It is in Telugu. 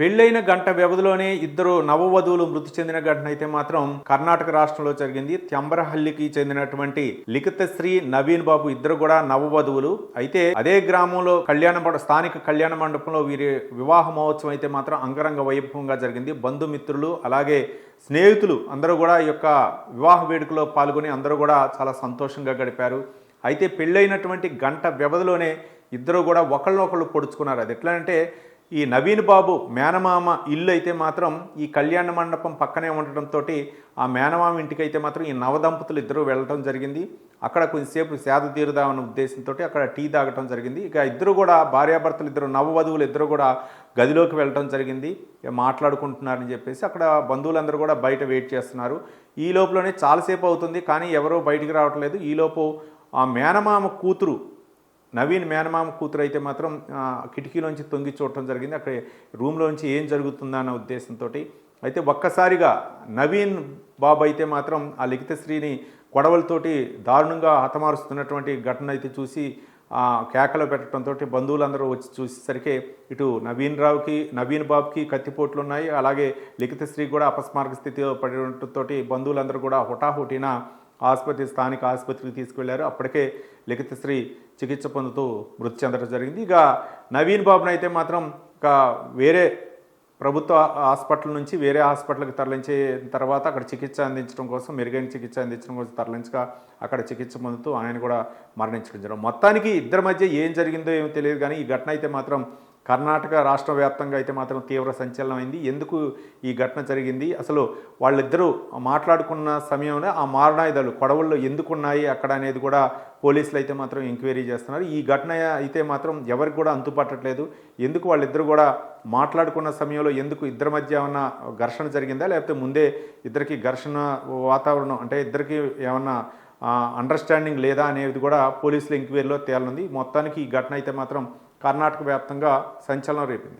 పెళ్ళైన గంట వ్యవధిలోనే ఇద్దరు నవవధువులు మృతి చెందిన ఘటన అయితే మాత్రం కర్ణాటక రాష్ట్రంలో జరిగింది. త్యంబరహల్లికి చెందినటువంటి లిఖితశ్రీ నవీన్ బాబు ఇద్దరు కూడా నవవధువులు. అయితే అదే గ్రామంలో కళ్యాణ మండ స్థానిక కళ్యాణ మండపంలో వీరి వివాహ మహోత్సవం అయితే మాత్రం అంగరంగ వైభవంగా జరిగింది. బంధుమిత్రులు అలాగే స్నేహితులు అందరూ కూడా ఈ యొక్క వివాహ వేడుకలో పాల్గొని అందరూ కూడా చాలా సంతోషంగా గడిపారు. అయితే పెళ్ళైనటువంటి గంట వ్యవధిలోనే ఇద్దరు కూడా ఒకళ్ళనొకళ్ళు పొడుచుకున్నారు. అది ఎట్లా అంటే ఈ నవీన్ బాబు మేనమామ ఇల్లు అయితే మాత్రం ఈ కళ్యాణ మండపం పక్కనే ఉండటంతో ఆ మేనమామ ఇంటికి అయితే మాత్రం ఈ నవదంపతులు ఇద్దరు వెళ్ళటం జరిగింది. అక్కడ కొంచెంసేపు సేద తీరుదామన్న ఉద్దేశంతో అక్కడ టీ తాగటం జరిగింది. ఇక ఇద్దరు కూడా భార్యాభర్తలు ఇద్దరు నవవధువులు ఇద్దరు కూడా గదిలోకి వెళ్ళటం జరిగింది. మాట్లాడుకుంటున్నారని చెప్పేసి అక్కడ బంధువులందరూ కూడా బయట వెయిట్ చేస్తున్నారు. ఈ లోపలనే చాలాసేపు అవుతుంది కానీ ఎవరో బయటికి రావట్లేదు. ఈలోపు ఆ మేనమామ కూతురు నవీన్ మేనమామ కూతురు అయితే మాత్రం కిటికీలోంచి తొంగి చూడటం జరిగింది. అక్కడ రూమ్లోంచి ఏం జరుగుతుందా అన్న ఉద్దేశంతో అయితే ఒక్కసారిగా నవీన్ బాబు అయితే మాత్రం ఆ లిఖితశ్రీని గొడవలతోటి దారుణంగా హతమారుస్తున్నటువంటి ఘటన అయితే చూసి ఆ కేకలు పెట్టడంతో బంధువులందరూ వచ్చి చూసేసరికి ఇటు నవీన్ రావుకి నవీన్ బాబుకి కత్తిపోట్లు ఉన్నాయి అలాగే లిఖితశ్రీ కూడా అపస్మారక స్థితిలో పడి బంధువులందరూ కూడా హుటాహుటిన ఆసుపత్రి స్థానిక ఆసుపత్రికి తీసుకువెళ్ళారు అప్పటికే లిఖితశ్రీ చికిత్స పొందుతూ మృతి చెందడం జరిగింది. ఇక నవీన్ బాబును అయితే మాత్రం ఇక వేరే ప్రభుత్వ హాస్పిటల్ నుంచి వేరే హాస్పిటల్కి తరలించిన తర్వాత అక్కడ చికిత్స అందించడం కోసం మెరుగైన చికిత్స అందించడం కోసం తరలించగా అక్కడ చికిత్స పొందుతూ ఆయన కూడా మరణించడం జరిగింది. మొత్తానికి ఇద్దరి మధ్య ఏం జరిగిందో ఏమో తెలియదు కానీ ఈ ఘటన అయితే మాత్రం కర్ణాటక రాష్ట్ర వ్యాప్తంగా అయితే మాత్రం తీవ్ర సంచలనమైంది ఎందుకు ఈ ఘటన జరిగింది? అసలు వాళ్ళిద్దరూ మాట్లాడుకున్న సమయంలో ఆ మారణాయుధాలు కొడవల్లో ఎందుకున్నాయి? అక్కడ అనేది కూడా పోలీసులు అయితే మాత్రం ఎంక్వైరీ చేస్తున్నారు. ఈ ఘటన అయితే మాత్రం ఎవరికి కూడా అంతుపట్టట్లేదు. ఎందుకు వాళ్ళిద్దరు కూడా మాట్లాడుకున్న సమయంలో ఎందుకు ఇద్దరి మధ్య ఏమన్నా ఘర్షణ జరిగిందా? లేకపోతే ముందే ఇద్దరికి ఘర్షణ వాతావరణం అంటే ఇద్దరికి ఏమన్నా అండర్స్టాండింగ్ లేదా అనేది కూడా పోలీసుల ఎంక్వైరీలో తేలనుంది. మొత్తానికి ఈ ఘటన అయితే మాత్రం కర్ణాటక వ్యాప్తంగా సంచలనం రేపింది.